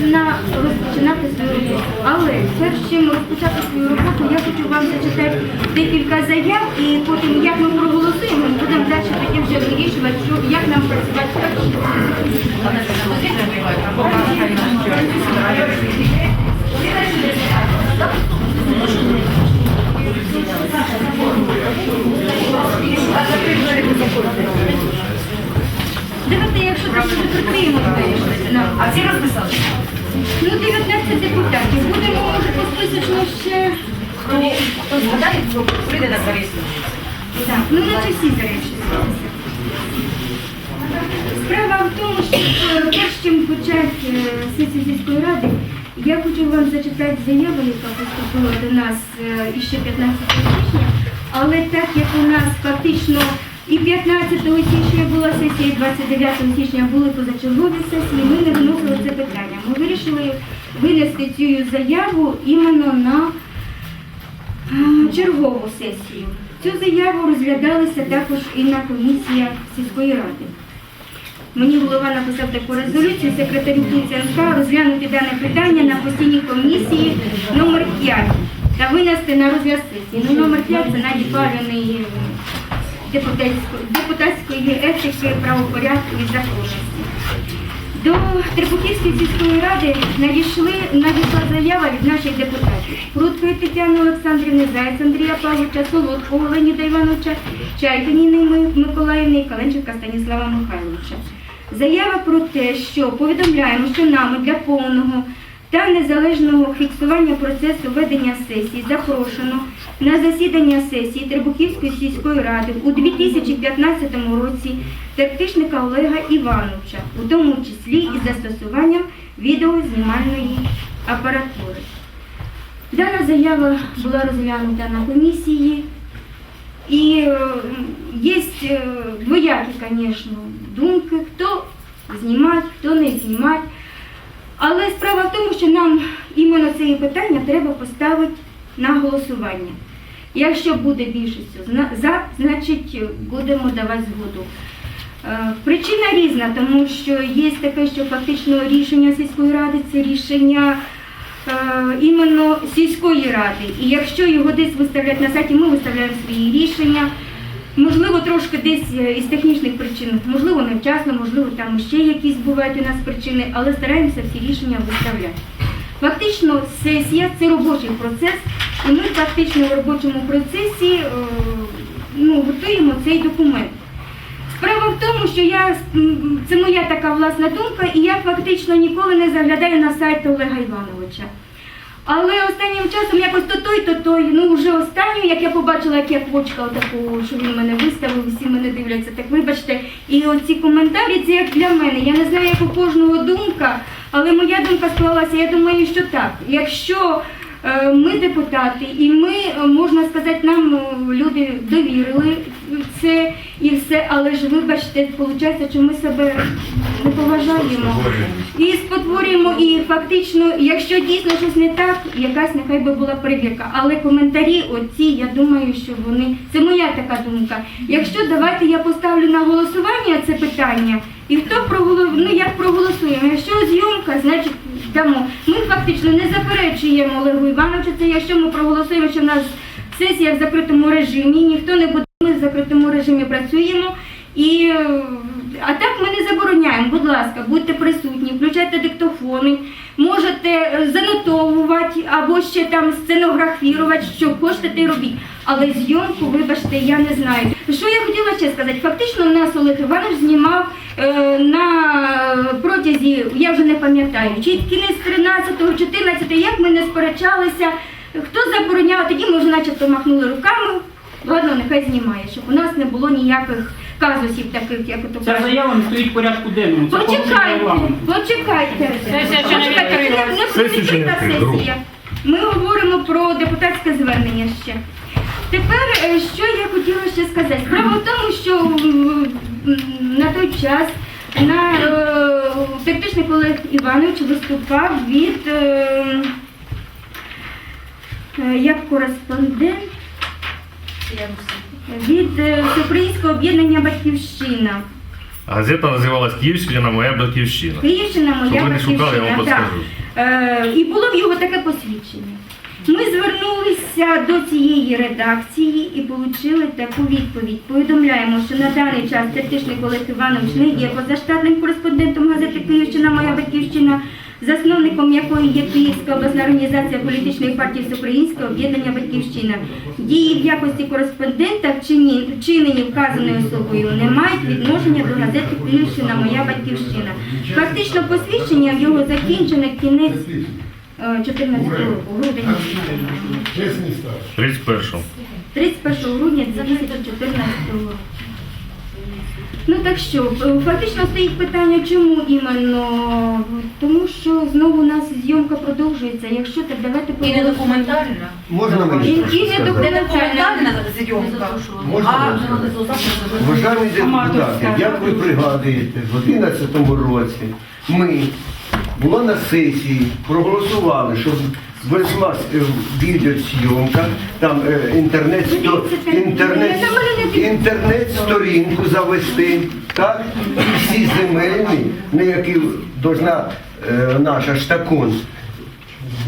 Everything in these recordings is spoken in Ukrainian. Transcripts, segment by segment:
можна розпочинати свою роботу. Але перш чим розпочати свою роботу, я хочу вам зачитати декілька заяв, і потім як ми проголосуємо, ми будемо далі тоді вже вирішувати, що як нам працювати. Якщо так буде прикриємо двері. А всі розписали? Ну, 19 депутатів. Будемо, може, посписочно ще. Хто, згадає, хто прийде на зареєстрацію? Так, ну наче всі зареєструвалися. Справа в тому, що е, перш чим почати е, сесію сільської ради, я хочу вам зачитати заяву, яка поступила до нас е, іще 15 січня, але так як у нас фактично і 15 січня була сесія, і 29 січня були позачергові сесії, ми не виносили це питання. Ми вирішили винести цю заяву іменно на чергову сесію. Цю заяву розглядалася також і на комісіях сільської ради. Мені голова написав таку резолюцію секретарю КНК розглянути дане питання на постійній комісії номер 5 та винести на розгляд сесії. Ну, номер 5 це надіпалений депутатської, депутатської етики, правопорядку і законності. До Трипухівської сільської ради надійшли надійшла заява від наших депутатів. Прудкої Тетяни Олександрівни, Заяць Андрія Павловича, Солодкого Леоніда Івановича, Чайки Ніни Миколаївни і Каленчика Станіслава Михайловича. Заява про те, що повідомляємо, що нами для повного та незалежного фіксування процесу ведення сесії запрошено на засідання сесії Требухівської сільської ради у 2015 році тактичника Олега Івановича, у тому числі із застосуванням відеознімальної апаратури. Дана заява була розглянута на комісії. І е, є е, двоякі, звісно, думки, хто знімати, хто не знімати. Але справа в тому, що нам іменно це питання треба поставити на голосування. Якщо буде більшістю за, значить е, будемо давати згоду. Е, Причина різна, тому що є таке, що фактично рішення сільської ради це рішення е, іменно сільської ради. І якщо його десь виставлять на сайті, ми виставляємо свої рішення. Можливо, трошки десь е, із технічних причин, можливо, невчасно, можливо, там ще якісь бувають у нас причини, але стараємося всі рішення виставляти. Фактично, сесія це робочий процес, і ми фактично в робочому процесі е, ну, готуємо цей документ. Справа в тому, що я це моя така власна думка, і я фактично ніколи не заглядаю на сайт Олега Івановича. Але останнім часом якось то той, то той. Ну вже останню, як я побачила, як я почка таку, що він мене виставив, всі мене дивляться, так вибачте. І оці коментарі це як для мене. Я не знаю, як у кожного думка, але моя думка склалася. Я думаю, що так. Якщо е, ми депутати, і ми, е, можна сказати, нам е, люди довірили це і все, але ж вибачте, виходить, що ми себе не поважаємо. І спотворюємо, і фактично, якщо дійсно щось не так, якась нехай би була перевірка. Але коментарі, оці, я думаю, що вони це моя така думка. Якщо давайте я поставлю на голосування це питання, і хто проголосує, ну як проголосуємо? Якщо зйомка, значить дамо. Ми фактично не заперечуємо Олегу Івановичу, це якщо ми проголосуємо, що в нас сесія в закритому режимі, ніхто не буде. Ми в закритому режимі працюємо. І, е, а так ми не забороняємо, будь ласка, будьте присутні, включайте диктофони, можете е, занотовувати або ще там сценографірувати, що хочете, робіть. Але зйомку, вибачте, я не знаю. Що я хотіла ще сказати? Фактично, нас Олег Іванович знімав е, на протязі, я вже не пам'ятаю, чи кінець 13-го, 14-го, як ми не сперечалися, хто забороняв, тоді ми вже начебто махнули руками. Ладно, нехай знімає, щоб у нас не було ніяких казусів таких, як ото Ця заява не стоїть в порядку денному. Це порушення Почекайте, регламенту. почекайте. Сесія ще не Почекайте, відкрилась. це не Сесія ще не відкрита відкрита. сесія. Ми говоримо про депутатське звернення ще. Тепер, е, що я хотіла ще сказати? Справа в тому, що м, на той час на е, тактичний Олег Іванович виступав від е, е, як кореспондент від е, Всеукраїнського об'єднання Батьківщина. Газета називалась Київщина, моя батьківщина. Київщина моя Щоб ви не шукали, я вам так. підскажу. Е, і було в його таке посвідчення. Ми звернулися до цієї редакції і отримали таку відповідь. Повідомляємо, що на даний час Тертишник Олег Іванович не є позаштатним кореспондентом газети Київщина, моя батьківщина, засновником якої є Київська обласна організація політичної партії Всеукраїнське об'єднання Батьківщина. Дії в якості кореспондента вчинені вказаною особою не мають відношення до газети Київщина, моя батьківщина. Фактично посвідчення в його закінчене кінець е, 14 року, грудень місяця. 31-го. 31 грудня 2014 року. Ну так що, фактично стоїть питання, чому іменно? Тому що знову у нас зйомка продовжується. Якщо так, давайте І не поговоримо. документальна. Можна мені І- щось і не сказати? Не документальна. зйомка. Можна А мені? Уважаемі депутати, як ви пригадуєте, в 2011 році ми була на сесії, проголосували, щоб везла е, відеозйомка, там е, інтернет, інтернет, інтернет-сторінку завести, так? І всі земельні, на які должна е, наша штакун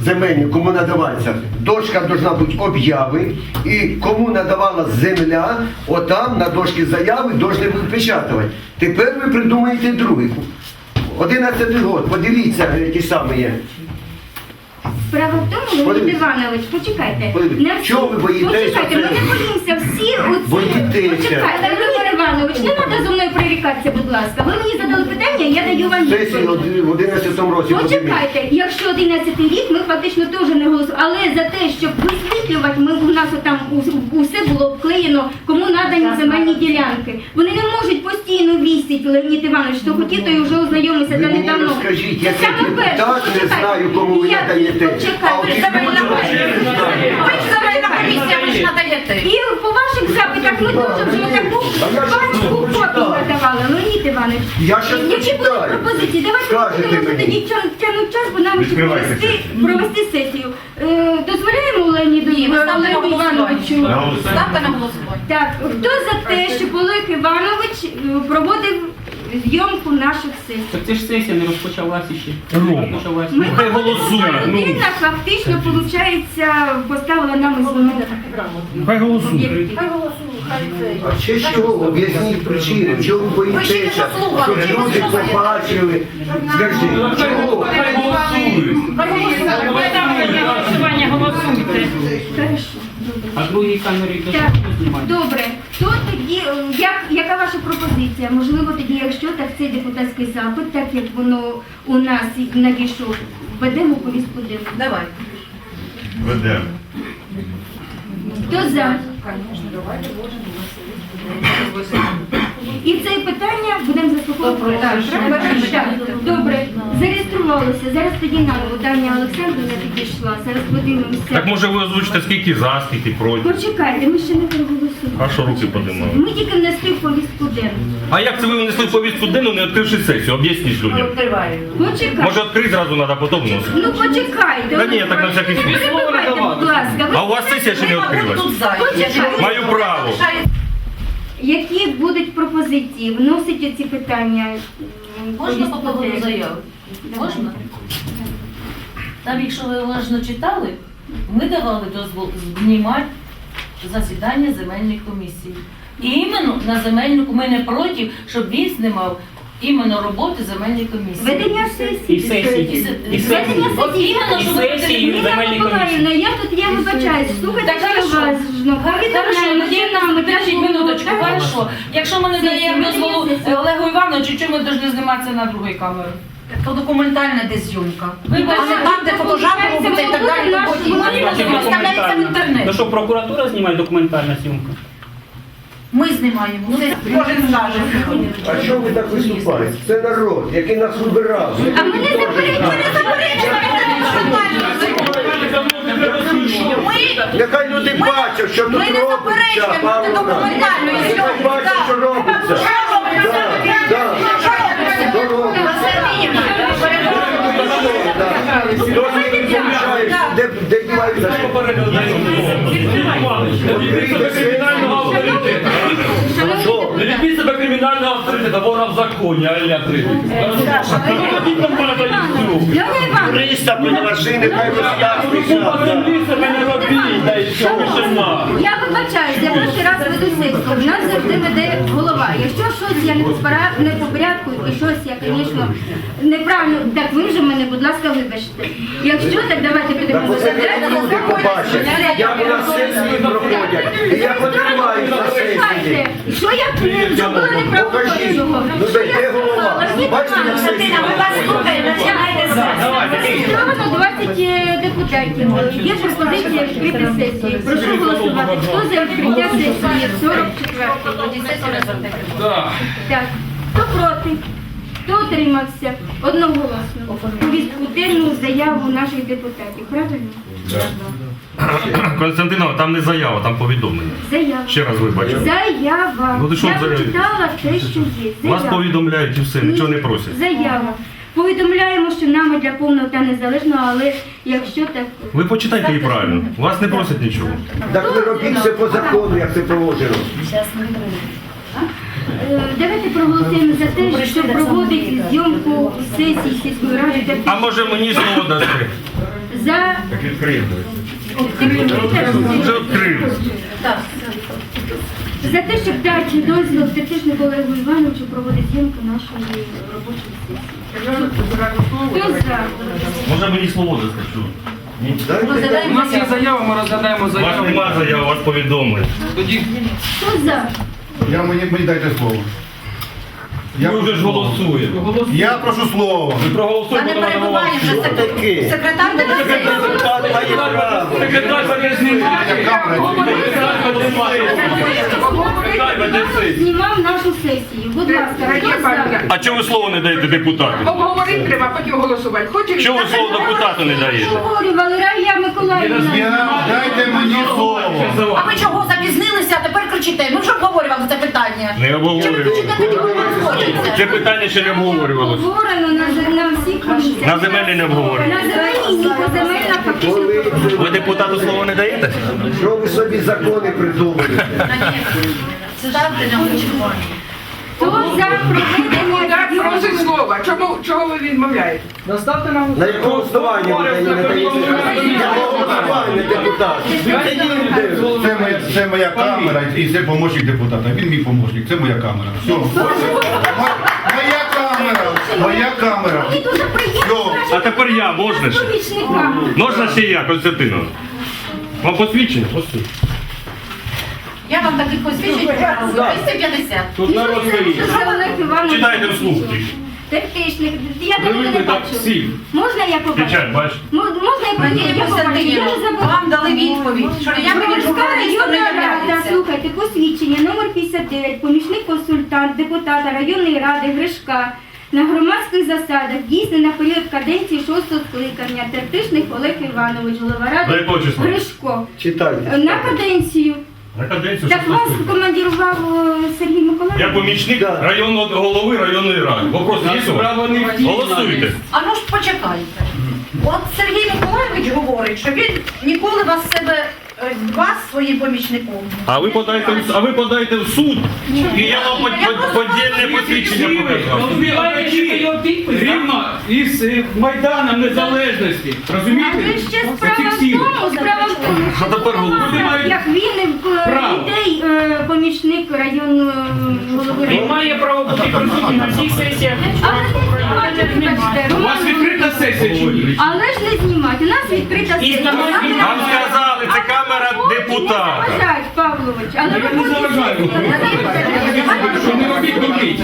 земельні, кому надавається, дошка должна бути об'яви, і кому надавала земля, отам на дошці заяви должны печатати. Тепер ви придумаєте другий. 11 год, подивіться, які саме є. Справа в тому, Леонід Подивіться. Іванович, почекайте. Подивіться. Не всі- Чого ви боїтеся Почекайте, ми це? не боїмося. Всі оці... Боїтеся. Почекайте, Леонід Іванович, не треба зо мною прерікатися, будь ласка. Ви мені задали питання, я даю вам Сесії відповідь. в 11 році подивіться. Почекайте, якщо 11 рік, ми фактично теж не голосуємо. Але за те, щоб висвітлювати, ми у нас там усе було обклеєно, кому надані земельні ділянки. Вони не можуть постійно вісити, Леонід Іванович, хто хотів, той вже ознайомився Ви та мені недавно. розкажіть, як я депутат не знаю, кому ви надаєте. От ви земельна люди комісія. Ви ж земельна комісія, ви ж надаєте. І по ваших запитах ми теж вже таку ж копій читаю. надавали, Леонід Іванович. Я Які будуть пропозиції? Давайте будемо мені. тоді тя- тягнути час, бо нам ще Відкривайте провести, провести сесію. Е, дозволяємо Леоніду Ні, ви ставте на голосування. Івановичу? Ставте на голосування. Так, хто за те, щоб Олег Іванович е, проводив зйомку наших сесій? Так це ж сесія не розпочалася ще. Розпочалася. Ми Хай голосує, ну. людина фактично, виходить, поставила нам зйомку. Хай голосує. А ще чого? Об'ясніть причини, чого ви Ви ще не боїтеся, щоб люди побачили. Скажіть, чого? Хай голосують. Хорошо. А другій камері до Так, добре. Хто тоді, е, як, яка ваша пропозиція? Можливо, тоді, якщо так цей депутатський запит, так як воно у нас надійшов, введемо повістку денну. Давай. Ведемо. Хто за? І це питання будемо заслуховувати. Добре, зареєструвалося. Зараз тоді нам Таня Олександрівна підійшла. Зараз подивимося. Так може ви озвучите, скільки за, скільки проти. Почекайте, ми ще не проголосували. А що руки подимали? Ми тільки внесли в повістку денну. А як це ви внесли повістку денну, не відкривши сесію? Об'ясніть людям. Почекайте. Може відкрити зразу треба, потім вносити. Ну почекайте. Та ні, я так на всякий случай. Перебивайте, будь ласка. А у вас сесія ще не відкрилась? Маю право. Які будуть пропозиції? Вносить ці питання? Можна по поводу заяви? Можна? Там, якщо ви уважно читали, ми давали дозвол знімати засідання земельної комісії. І іменно на земельну ми не проти, щоб він знімав іменно роботи земельної комісії. Ведення І сесії. сесії. І Ведення сесії. От іменно, І щоб ви сесії, і Ніна земельні я тут я вибачаюсь. Слухайте, Так, що хорошо. уважно. Хорошо, тоді чинами, Підождіть минуточку, хорошо. Якщо ми не даємо дозволу е, Олегу Івановичу, чому ми повинні зніматися на другій камері? То документальна десь зйомка. Ви А не там, де фотожаби робиться і так далі, то потім. Значить, Виставляється в документальна. інтернет. Ну що, прокуратура знімає документальна зйомка? Ми знімаємо. Це кожен скаже. А чого ви так виступаєте? Це народ, який нас вибирав. А ми не заперечуємо, не заперечуємо. Нехай люди бачать, що тут Ми не робиться, заперечуємо, це документально, Нехай Ігор, бачать, так. що робиться. Так, так. Що робиться? Так. Хто не помічає, де, де діваються? Шановні Що? депутати, Не ліпіть себе кримінального авторитета, бо нам законі, на машини, хай. Себе не робіть, та й що вишина. Я вибачаюсь, я перший раз веду сесію. У нас завжди веде голова. Якщо щось я не пора- не по порядку і щось я, звісно, неправильно, так ви вже мене, будь ласка, вибачте. Якщо так давайте підемо до себе. люди побачать, як у нас сесії проходять. І як вони на сесії. Що я було? Покажіть. Ну де де голова? Бачите, як сесії Зареєстровано 20 е, депутатів. Є пропозиція відкрити сесію. Прошу голосувати. Хто за відкриття сесії 44 Так. Хто проти? Хто утримався? Одноголосно. Повістку денну заяву наших депутатів. Правильно? Константинова, там не заява, там повідомлення. Заява. Ще раз вибачте. Заява. Ну, ти що Я заявив? прочитала те, що є. Вас Заява. повідомляють і все, нічого не просять. Заява. Повідомляємо, що нами для повного та незалежного, але якщо так. Ви почитайте її правильно. Вас не просять нічого. Так ви робіть все по закону, як це положено. Е, Давайте проголосуємо за те, що проводить зйомку сесії сільської ради А може мені слово дасте? за відкрили. За те, щоб дати дозвіл Тертишнику Олегу Івановичу проводити зйомку нашої робочої сесії. Може мені слово дасте? що? У нас є заява, ми розглядаємо У вас заяву. нема заяви, вас повідомили. Тоді Хто за? Я мені, мені дайте слово. Я Ви вже ж прошу слово. голосуєте. Я прошу слово. Ви проголосуєте, Та не вона перебуває вже Що секретар. не. Секретар сесію. Знімав нашу сесію. Будь ласка? А чому ви слово не даєте депутату? обговорити треба, потім голосувати. Хочеш? Чому ви слово депутату не даєте? Рая Миколаївна. Дайте мені слово. А ви чого запізнилися, а тепер кричите? Ми вже обговорювали це питання. Не ви обговорювали. Це питання ще не обговорювалося. Обговорено на, на всіх комісіях. На земельні не обговорювали. На земельні ні, по земельна фактично. Ви депутату слово не даєте? Що ви собі закони придумуєте? Ставте на голосування. Хто за проведення Так, просить слова. Чому, чого ви відмовляєте? На якому основанні ви мені не даєте? Якого основання депутат? Це моя, це моя камера і це помощник депутата. Він мій помощник, це моя камера. Все. Моя камера. Моя камера. Мені дуже приємно А тепер я, можна ще? Можна ще я, Константинов? Вам посвідчення? Ось тут. Я вам таких посвідчень показую. 250. Тут народ стоїть. Читайте вслух. Тертишник. Я давно не бачу. всі. Можна я побачу? Печать, бачите? М- Можна я побачу? Я побачу. Я Костянтинівна, забула. вам дали відповідь, що журналістом не районна рада, являється. слухайте, посвідчення номер 59, помічник консультант депутата районної ради Гришка на громадських засадах дійсне на період каденції 6 скликання. Тертишник Олег Іванович, голова До ради якого числа? Гришко. Читайте. На каденцію. Каденцію Так вас командірував е, Сергій Я Миколаївич? помічник районного голови районної ради. Вопрос є у вас? Голосуйте. А ну ж почекайте. От Сергій Миколаївич говорить, що він ніколи вас себе вас своїм помічником. А ви подаєте, в- а ви подаєте в суд, і я вам под- под- подільне посвідчення покажу. Рівно із е, Майданом Незалежності. А Розумієте? ви ще справа в тому, справа в тому, Що тепер голосуємо? як він е, Право. дітей е, помічник районного голови Він району. має право бути присутнім на всіх сесіях. Але не знімати, вибачте, У вас Роман- відкрита сесія чи ні? Але ж не знімати, у нас відкрита І сесія. Нам Вам сказали, це камера депутата. Не заважають, Павлович, але ви не заважаю. Що не робіть дурниць.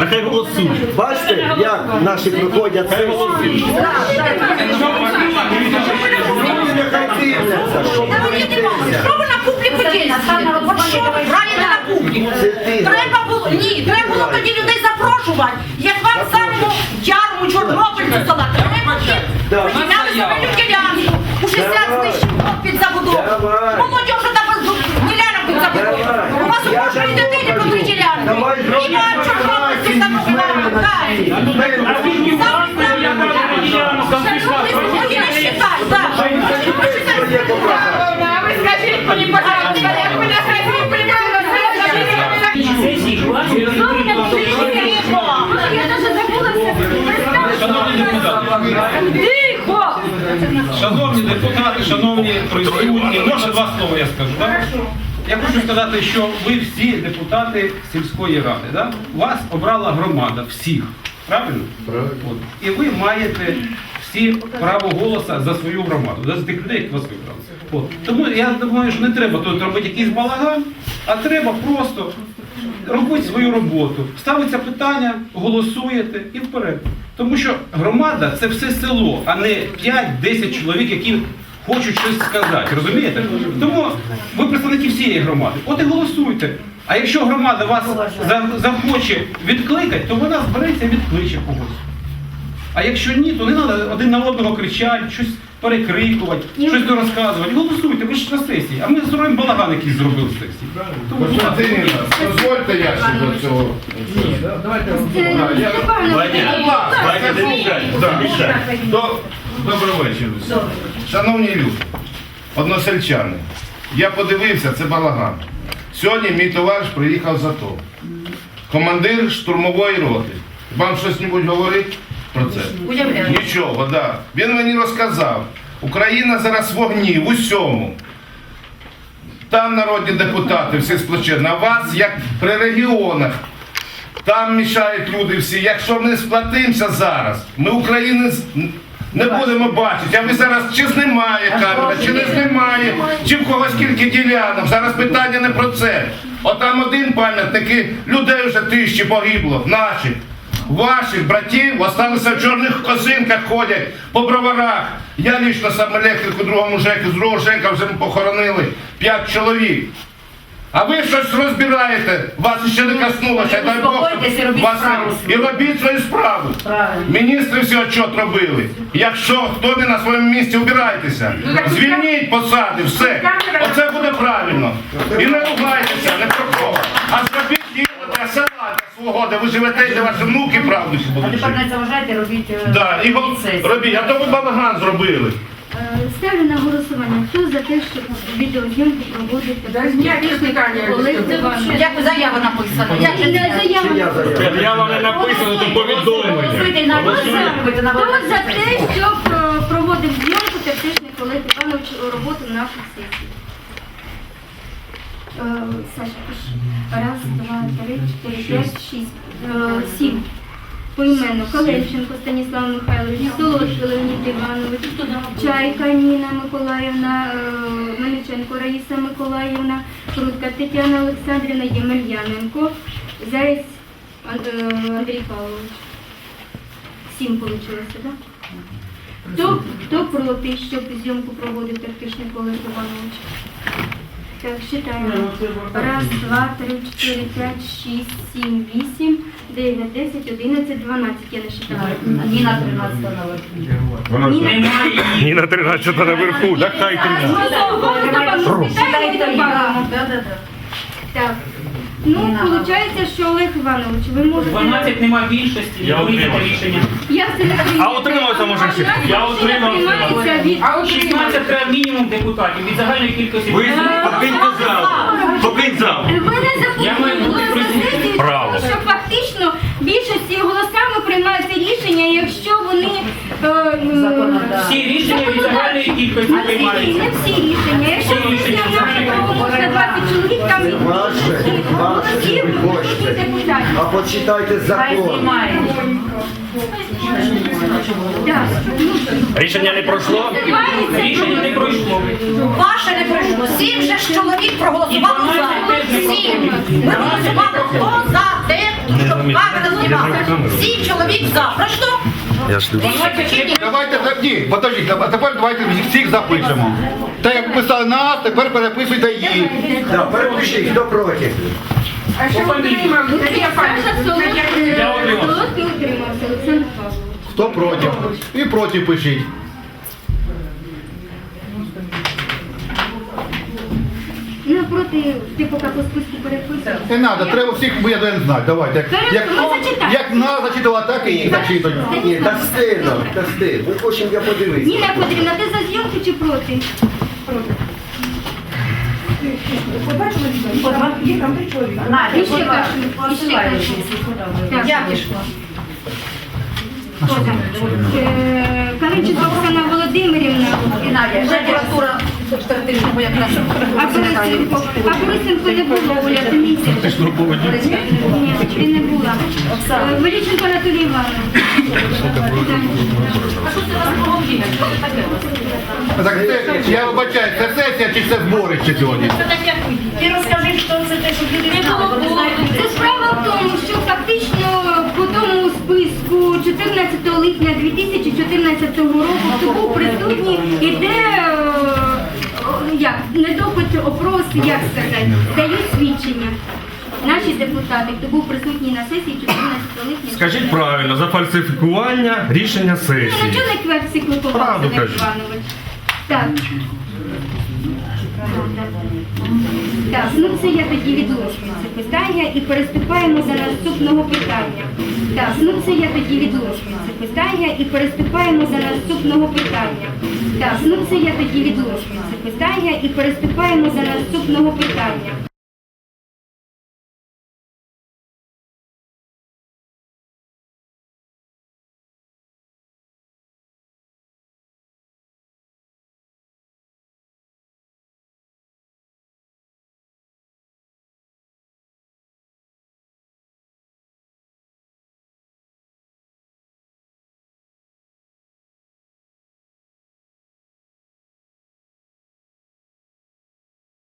Нехай голосують. Бачите, як наші проходять сесії? Люди нехай дивляться, що ви вони дивляться. що ви на куплі подільські? От що ви граєте на куплі? Треба було, ні, треба було тоді людей запрошувати, як вам самому ярму чорнобильцю села. Треба було Да. виділяли земельну ділянку у 60 Давай. тисяч років під забудову. Молодь вже там ділянок під забудову. У вас у кожної дитині по три ділянки. І зробимо вам чорнобильцю там Ми так. А він не конфіскацію. Ви не считай, присутні, можна два слова я скажу. Так? Я хочу сказати, що ви всі депутати сільської ради. Да? Вас обрала громада, всіх. Правильно? От. І ви маєте всі право голоса за свою громаду, за тих людей, які вас вибрали. От. Тому я думаю, що не треба тут робити якийсь балаган, а треба просто робити свою роботу. Ставиться питання, голосуєте і вперед. Тому що громада це все село, а не 5-10 чоловік, які хочуть щось сказати. Розумієте? Тому ви представники всієї громади. От і голосуйте. А якщо громада вас захоче відкликати, то вона збереться і відкличе когось. А якщо ні, то не треба один на одного кричати, щось перекрикувати, щось розказувати. Голосуйте, ви ж на сесії. А ми зробимо балаган якийсь зробили з сесії. Тому, будь ласка, Константинівна, дозвольте я ще до цього. Давайте не мішайте. Шановні люди, односельчани, я подивився, це балаган. Сьогодні мій товариш приїхав з АТО. Командир штурмової роти. Вам щось небудь говорить про це? Уявляю. Нічого, да. Він мені розказав. Україна зараз в вогні, в усьому. Там народні депутати всі сплочені, а вас, як при регіонах, там мішають люди всі. Якщо ми сплатимося зараз, ми України не будемо бачити. А ви зараз чи знімає камера, чи не знімає, чи в когось скільки ділянок. Зараз питання не про це. Отам один пам'ятник, і людей вже тисячі погибло, наших. Ваших братів осталися в чорних косинках ходять по броварах. Я лічно сам електрик у другому ЖЕКі, з другого ЖЕКа вже похоронили п'ять чоловік. А ви щось розбираєте, вас ще не коснулося, дай Бог. Вас і робіть свою справу. Міністри всі отчет робили. Якщо хто не на своєму місці, убирайтеся. Звільніть посади, все. Оце буде правильно. І не ругайтеся, не про кого. А зробіть діло для села, для свого, де ви живете, де ваші внуки правду А будуть тепер жити. не заважайте, робіть. е, Да, і робіть, а то ви балаган зробили. Е, Ставлю на голосування. Хто за те, щоб відеозйомку проводити? Як заява написана? Як не заява. Вам не написано, то повідомлення. Хто за те, щоб е, проводив зйомку Тертишник Олег Іванович роботу наших сесій? Е, Саша, пиши. Раз, два, три, чотири, п'ять, шість, е, сім. Поіменно Колевченко Станіслав Михайлович, Солодко Леонід Іванович, Чайка Ніна Миколаївна, е, Мельниченко Раїса Миколаївна, Крутка Тетяна Олександрівна, Ємельяненко, Заєць е, Андрій Павлович. Сім вийшло, так? Хто, хто проти, щоб зйомку проводив Тертишник Олег Іванович? Так, считаем. Раз, два, три, чотири, п'ять, шість, сім, вісім, дев'ять, десять, одинадцять, дванадцять. Я не считала. Ніна 13 наверху. Ніна. на 13 наверху, да хай 13. Да, да, Так. Ну, виходить, що Олег Іванович, ви можете... 12 нема більшості, Я утримався. рішення. Я це не приймаю. А утримався, може, ще? Я утримався. Приймається від... 16 треба мінімум депутатів від загальної кількості. Ви покиньте зал. Покиньте зал. Ви не Я маю бути присутнім. Право. що фактично більшості голосами приймаються рішення, якщо вони... е. Всі рішення від загальної кількості приймаються. не всі рішення. Якщо Всі рішення рішення. на 20 чоловік, там Це ваше, ваше, що ви хочете. депутатів. А почитайте закон. Так. Рішення не пройшло? Рішення не пройшло. Ваше не пройшло. Сім же ж чоловік проголосувало за. Сім. Ми голосували хто за те, щоб камера знімала. Сім чоловік за. Пройшло? Я ж Давайте ні, подождіть, а тепер давайте всіх запишемо. Та як писали нас, тепер переписуйте її. Да, перепишіть, хто проти. А що Саша Я утримався. Солодкий утримався, Олександр Павлович. Хто проти? І проти пишіть. Проти, ти поки по списку. Не треба, треба всіх, бо я не. Давайте. Як, Зараз як, ми зачитаємо. як нас зачитували, так і їх зачитують. Ні, та стильно, та стильно. Ми хочемо я подивитися. Ніна Петрівна, ти за зйомку чи проти? Проти. Надя, І ще будь ласка, кажемо, і ще посилайте кажемо. всіх. Так. Я пішла. Хто там? Е, Маринченко Оксана Володимирівна, І Надя, експертичного як наша. а Борисенко, а Борисенко не було, Оля Денисівна. Ні, ти не була. Е, Величенко Анатолій Іванович. Так це, я вибачаю, це сесія чи це зборище сьогодні? Ти розкажи, що це те, що люди не знали, бо не знають. Це справа в тому, що фактично по тому списку 14 липня 2014 року, хто був присутній, іде е, як недопит опроси, як сказати, дають свідчення. Наші депутати, хто був присутній на сесії 14 липня. Скажіть правильно, за фальсифікування рішення Ну, сесії. Ну, Правду Олег кажіть. Іванович. Так. Так, ну це я тоді відложую це питання і переступаємо до наступного питання. Так, ну це я тоді відложую це питання і переступаємо до наступного питання. Так, ну це я тоді відложую це питання і переступаємо до наступного питання.